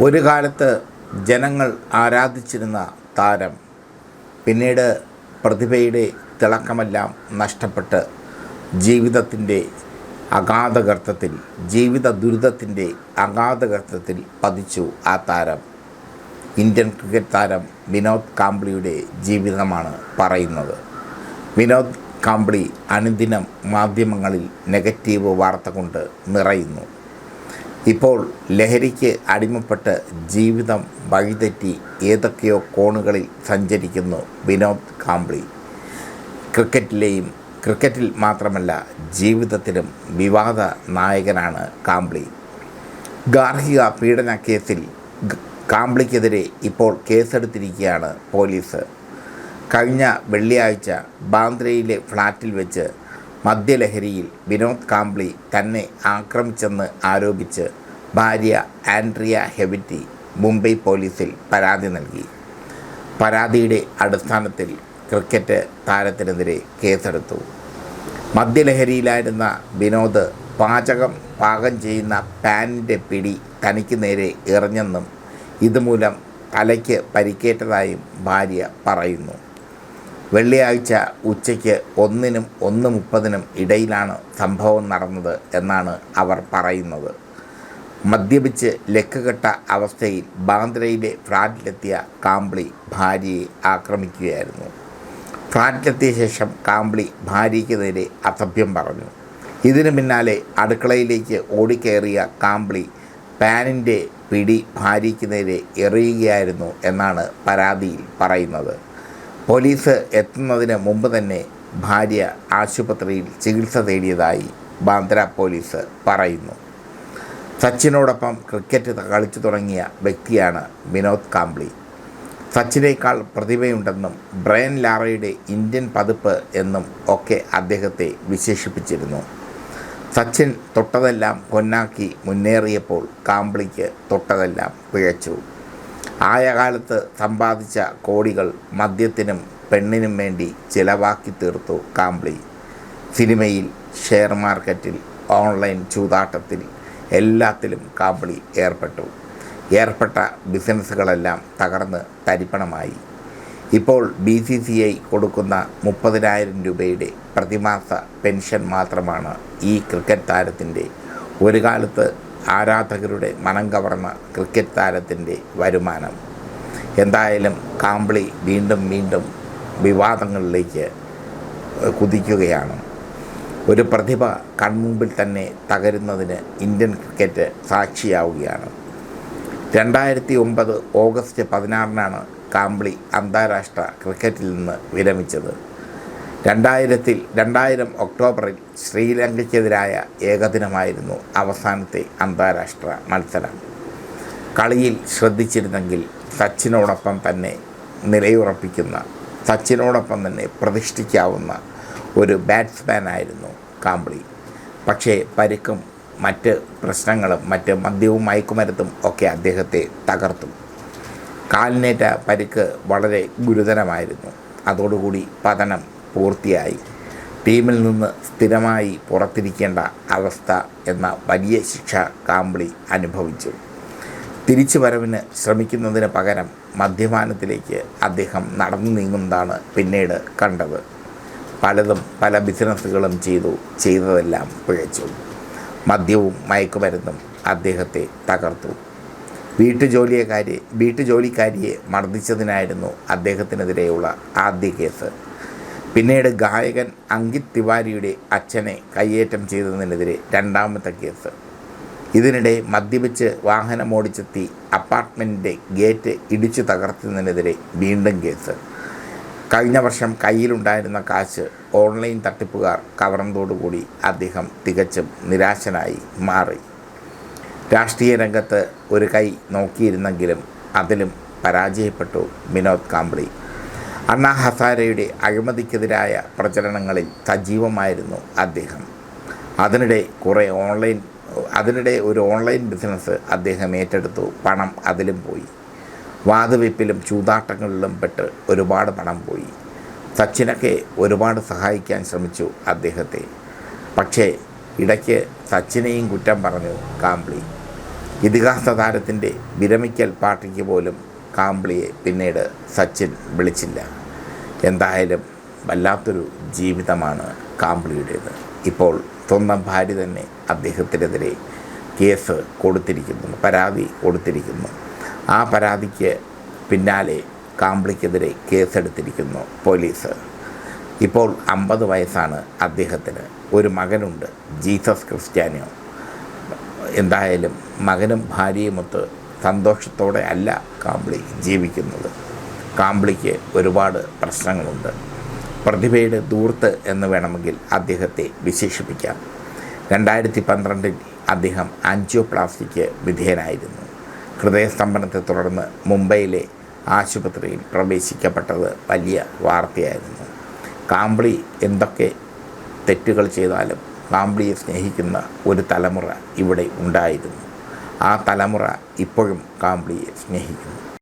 ഒരു കാലത്ത് ജനങ്ങൾ ആരാധിച്ചിരുന്ന താരം പിന്നീട് പ്രതിഭയുടെ തിളക്കമെല്ലാം നഷ്ടപ്പെട്ട് ജീവിതത്തിന്റെ അഗാധഗർത്തത്തിൽ ജീവിത ദുരിതത്തിന്റെ അഗാധഗർത്തത്തിൽ പതിച്ചു ആ താരം. ഇന്ത്യൻ ക്രിക്കറ്റ് താരം വിനോദ് കാംബ്ലിയുടെ ജീവിതമാണ് പറയുന്നത്. വിനോദ് കാംബ്ലി അനുദിനം മാധ്യമങ്ങളിൽ നെഗറ്റീവ് വാർത്ത കൊണ്ട് നിറയുന്നു. ഇപ്പോൾ ലഹരിക്ക് അടിമപ്പെട്ട് ജീവിതം വഴിതെറ്റി ഏതൊക്കെയോ കോണുകളിൽ സഞ്ചരിക്കുന്നു വിനോദ് കാംബ്ലി ക്രിക്കറ്റിലെയും ക്രിക്കറ്റിൽ മാത്രമല്ല ജീവിതത്തിലും വിവാദ നായകനാണ് കാംബ്ലി ഗാർഹിക പീഡന കേസിൽ കാംബ്ലിക്കെതിരെ ഇപ്പോൾ കേസെടുത്തിരിക്കുകയാണ് പോലീസ്. കഴിഞ്ഞ വെള്ളിയാഴ്ച ബാന്ദ്രയിലെ ഫ്ലാറ്റിൽ വെച്ച് മദ്യലഹരിയിൽ വിനോദ് കാംബ്ലി തന്നെ ആക്രമിച്ചെന്ന് ആരോപിച്ച് ഭാര്യ ആൻഡ്രിയ ഹെവിറ്റി മുംബൈ പോലീസിൽ പരാതി നൽകി. പരാതിയുടെ അടിസ്ഥാനത്തിൽ ക്രിക്കറ്റ് താരത്തിനെതിരെ കേസെടുത്തു. മദ്യലഹരിയിലായിരുന്ന വിനോദ് പാചകം പാകം ചെയ്യുന്ന പാനിന്റെ പിടി തനിക്ക് നേരെ എറിഞ്ഞെന്നും ഇതുമൂലം തലയ്ക്ക് പരിക്കേറ്റതായും ഭാര്യ പറയുന്നു. വെള്ളിയാഴ്ച ഉച്ചയ്ക്ക് ഒന്നിനും ഒന്ന് മുപ്പതിനും ഇടയിലാണ് സംഭവം നടന്നത് എന്നാണ് അവർ പറയുന്നത്. മദ്യപിച്ച് ലക്കുകെട്ട അവസ്ഥയിൽ ബാന്ദ്രയിലെ ഫ്ലാറ്റിലെത്തിയ കാംബ്ലി ഭാര്യയെ ആക്രമിക്കുകയായിരുന്നു. ഫ്ലാറ്റിലെത്തിയ ശേഷം കാംബ്ലി ഭാര്യയ്ക്ക് നേരെ അസഭ്യം പറഞ്ഞു. ഇതിനു പിന്നാലെ അടുക്കളയിലേക്ക് ഓടിക്കേറിയ കാംബ്ലി പാനിന്റെ പിടി ഭാര്യയ്ക്ക് നേരെ എറിയുകയായിരുന്നു എന്നാണ് പരാതിയിൽ പറയുന്നത്. പോലീസ് എത്തുന്നതിന് മുമ്പ് തന്നെ ഭാര്യ ആശുപത്രിയിൽ ചികിത്സ തേടിയതായി ബാന്ദ്ര പോലീസ് പറയുന്നു. സച്ചിനോടൊപ്പം ക്രിക്കറ്റ് കളിച്ചു തുടങ്ങിയ വ്യക്തിയാണ് വിനോദ് കാംബ്ലി. സച്ചിനേക്കാൾ പ്രതിഭയുണ്ടെന്നും ബ്രയൻ ലാറയുടെ ഇന്ത്യൻ പതിപ്പ് എന്നും ഒക്കെ അദ്ദേഹത്തെ വിശേഷിപ്പിച്ചിരുന്നു. സച്ചിൻ തൊട്ടതെല്ലാം പൊന്നാക്കി മുന്നേറിയപ്പോൾ കാംബ്ലിക്ക് തൊട്ടതെല്ലാം പിഴച്ചു. ആയ കാലത്ത് സമ്പാദിച്ച കോടികൾ മദ്യത്തിനും പെണ്ണിനും വേണ്ടി ചിലവാക്കി തീർത്തു കാംബ്ലി. സിനിമയിൽ ഷെയർ മാർക്കറ്റിൽ ഓൺലൈൻ ചൂതാട്ടത്തിൽ എല്ലാത്തിലും കാംബ്ലി ഏർപ്പെട്ടു. ഏർപ്പെട്ട ബിസിനസ്സുകളെല്ലാം തകർന്ന് തരിപ്പണമായി. ഇപ്പോൾ ബി സി സി ഐ കൊടുക്കുന്ന മുപ്പതിനായിരം രൂപയുടെ പ്രതിമാസ പെൻഷൻ മാത്രമാണ് ഈ ക്രിക്കറ്റ് താരത്തിന്റെ. ഒരു കാലത്ത് ആരാധകരുടെ മനം കവർന്ന ക്രിക്കറ്റ് താരത്തിന്റെ വരുമാനം. എന്തായാലും കാംബ്ലി വീണ്ടും വീണ്ടും വിവാദങ്ങളിലേക്ക് കുതിക്കുകയാണ്. ഒരു പ്രതിഭ കൺമുമ്പിൽ തന്നെ തകരുന്നതിന് ഇന്ത്യൻ ക്രിക്കറ്റ് സാക്ഷിയാവുകയാണ്. രണ്ടായിരത്തി ഒമ്പത് ഓഗസ്റ്റ് പതിനാറിനാണ് കാംബ്ലി അന്താരാഷ്ട്ര ക്രിക്കറ്റിൽ നിന്ന് വിരമിച്ചത്. രണ്ടായിരത്തിൽ രണ്ടായിരം ഒക്ടോബറിൽ ശ്രീലങ്കയ്ക്കെതിരായ ഏകദിനമായിരുന്നു അവസാനത്തെ അന്താരാഷ്ട്ര മത്സരം. കളിയിൽ ശ്രദ്ധിച്ചിരുന്നെങ്കിൽ സച്ചിനോടൊപ്പം തന്നെ നിലയുറപ്പിക്കുന്ന സച്ചിനോടൊപ്പം തന്നെ പ്രതിഷ്ഠിക്കാവുന്ന ഒരു ബാറ്റ്സ്മാനായിരുന്നു കാംബ്ലി. പക്ഷേ പരിക്കും മറ്റ് പ്രശ്നങ്ങളും മറ്റ് മദ്യവും മയക്കുമരുത്തും ഒക്കെ അദ്ദേഹത്തെ തകർത്തു. കാലിനേറ്റ പരിക്ക് വളരെ ഗുരുതരമായിരുന്നു. അതോടുകൂടി പതനം പൂർത്തിയായി. ടീമിൽ നിന്ന് സ്ഥിരമായി പുറത്തിരിക്കേണ്ട അവസ്ഥ എന്ന വലിയ ശിക്ഷ കാമ്പിളി അനുഭവിച്ചു. തിരിച്ചു വരവിന് ശ്രമിക്കുന്നതിന് പകരം മദ്യപാനത്തിലേക്ക് അദ്ദേഹം നടന്നു നീങ്ങുന്നതാണ് പിന്നീട് കണ്ടത്. പലതും പല ബിസിനസ്സുകളും ചെയ്തു ചെയ്തതെല്ലാം പിഴച്ചു. മദ്യവും മയക്കുമരുന്നും അദ്ദേഹത്തെ തകർത്തു. വീട്ടുജോലിയെക്കാരി വീട്ടുജോലിക്കാരിയെ മർദ്ദിച്ചതിനായിരുന്നു അദ്ദേഹത്തിനെതിരെയുള്ള ആദ്യ കേസ്. പിന്നീട് ഗായകൻ അങ്കിത് തിവാരിയുടെ അച്ഛനെ കയ്യേറ്റം ചെയ്തതിനെതിരെ രണ്ടാമത്തെ കേസ്. ഇതിനിടെ മദ്യപിച്ച് വാഹനമോടിച്ചെത്തി അപ്പാർട്ട്മെന്റിന്റെ ഗേറ്റ് ഇടിച്ചു തകർത്തതിനെതിരെ വീണ്ടും കേസ്. കഴിഞ്ഞ വർഷം കയ്യിലുണ്ടായിരുന്ന കാശ് ഓൺലൈൻ തട്ടിപ്പുകാർ കവർന്നതോടുകൂടി അദ്ദേഹം തികച്ചും നിരാശനായി മാറി. രാഷ്ട്രീയ രംഗത്ത് ഒരു കൈ നോക്കിയിരുന്നെങ്കിലും അതിലും പരാജയപ്പെട്ടു വിനോദ് കാംബ്ലി അണ്ണാ ഹസാരയുടെ അഴിമതിക്കെതിരായ പ്രചരണങ്ങളിൽ സജീവമായിരുന്നു അദ്ദേഹം. അതിനിടെ കുറേ ഓൺലൈൻ അതിനിടെ ഒരു ഓൺലൈൻ ബിസിനസ് അദ്ദേഹം ഏറ്റെടുത്തു. പണം അതിലും പോയി. വാതുവെപ്പിലും ചൂതാട്ടങ്ങളിലും പെട്ട് ഒരുപാട് പണം പോയി. സച്ചിനൊക്കെ ഒരുപാട് സഹായിക്കാൻ ശ്രമിച്ചു അദ്ദേഹത്തെ. പക്ഷേ ഇടയ്ക്ക് സച്ചിനെയും കുറ്റം പറഞ്ഞു കാംബ്ലി. ഇതിഹാസ താരത്തിന്റെ വിരമിക്കൽ പാർട്ടിക്ക് പോലും കാംബ്ലിയെ പിന്നീട് സച്ചിൻ വിളിച്ചില്ല. എന്തായാലും വല്ലാത്തൊരു ജീവിതമാണ് കാംബ്ലിയുടേത് ഇപ്പോൾ സ്വന്തം ഭാര്യ തന്നെ അദ്ദേഹത്തിനെതിരെ കേസ് കൊടുത്തിരിക്കുന്നു പരാതി കൊടുത്തിരിക്കുന്നു. ആ പരാതിക്ക് പിന്നാലെ കാംബ്ലിക്കെതിരെ കേസെടുത്തിരിക്കുന്നു പോലീസ്. ഇപ്പോൾ അമ്പത് വയസ്സാണ് അദ്ദേഹത്തിന്. ഒരു മകനുണ്ട് ജീസസ് ക്രിസ്ത്യാനിയോ. എന്തായാലും മകനും ഭാര്യയുമൊത്ത് സന്തോഷത്തോടെ അല്ല കാമ്പിളി ജീവിക്കുന്നത്. കാമ്പിളിക്ക് ഒരുപാട് പ്രശ്നങ്ങളുണ്ട്. പ്രതിഭയുടെ ദൂർത്ത് എന്ന് വേണമെങ്കിൽ അദ്ദേഹത്തെ വിശേഷിപ്പിക്കാം. രണ്ടായിരത്തി പന്ത്രണ്ടിൽ അദ്ദേഹം ആൻജിയോപ്ലാസ്റ്റിക്ക് വിധേയനായിരുന്നു. ഹൃദയസ്തംഭനത്തെ തുടർന്ന് മുംബൈയിലെ ആശുപത്രിയിൽ പ്രവേശിക്കപ്പെട്ടത് വലിയ വാർത്തയായിരുന്നു. കാമ്പിളി എന്തൊക്കെ തെറ്റുകൾ ചെയ്താലും കാമ്പിളിയെ സ്നേഹിക്കുന്ന ഒരു തലമുറ ഇവിടെ ഉണ്ടായിരുന്നു. ആ തലമുറ ഇപ്പോഴും കാമ്പിളിയെ സ്നേഹിക്കുന്നു.